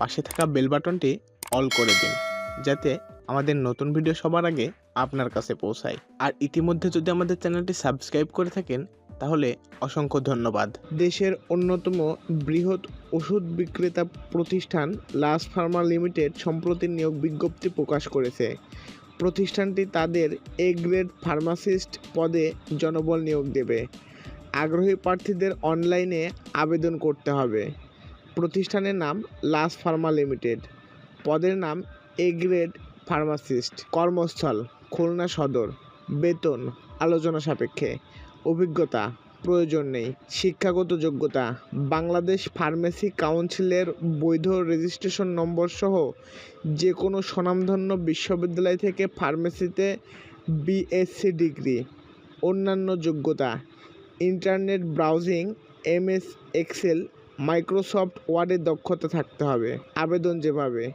পাশে থাকা বেল বাটনটি অল করে দিন, যাতে আমাদের নতুন ভিডিও সবার আগে আপনার কাছে পৌঁছায়। আর ইতিমধ্যে যদি আমাদের চ্যানেলটি সাবস্ক্রাইব করে থাকেন, তাহলে অসংখ্য ধন্যবাদ। দেশের অন্যতম বৃহৎ ওষুধ বিক্রেতা প্রতিষ্ঠান লাস ফার্মা লিমিটেড সম্প্রতি নিয়োগ বিজ্ঞপ্তি প্রকাশ করেছে। প্রতিষ্ঠানটি তাদের এ গ্রেড ফার্মাসিস্ট পদে জনবল নিয়োগ দেবে। আগ্রহী প্রার্থীদের অনলাইনে আবেদন করতে হবে। প্রতিষ্ঠানের নাম লাস ফার্মা লিমিটেড। পদের নাম এ গ্রেড ফার্মাসিস্ট, কর্মস্থল, খুলনা সদর। বেতন, আলোচনা সাপেক্ষে। অভিজ্ঞতা, প্রয়োজন নেই। শিক্ষাগত যোগ্যতা, বাংলাদেশ ফার্মেসি কাউন্সিলের বৈধ রেজিস্ট্রেশন নম্বর সহ যে কোনো স্বনামধন্য বিশ্ববিদ্যালয় থেকে ফার্মেসিতে বিএসসি ডিগ্রি। অন্যান্য যোগ্যতা, internet browsing MS Excel Microsoft ওয়ার্ডের দক্ষতা থাকতে হবে, আবেদন যেভাবে।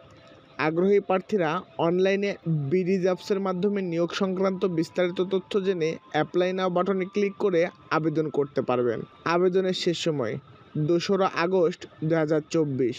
আগ্রহী প্রার্থীরা অনলাইনে বিডি জবসের মাধ্যমে নিয়োগ সংক্রান্ত বিস্তারিত তথ্য জেনে অ্যাপ্লাই নাও বাটনে ক্লিক করে আবেদন করতে পারবেন। আবেদনের শেষ সময়, দোসরা আগস্ট দু হাজার চব্বিশ।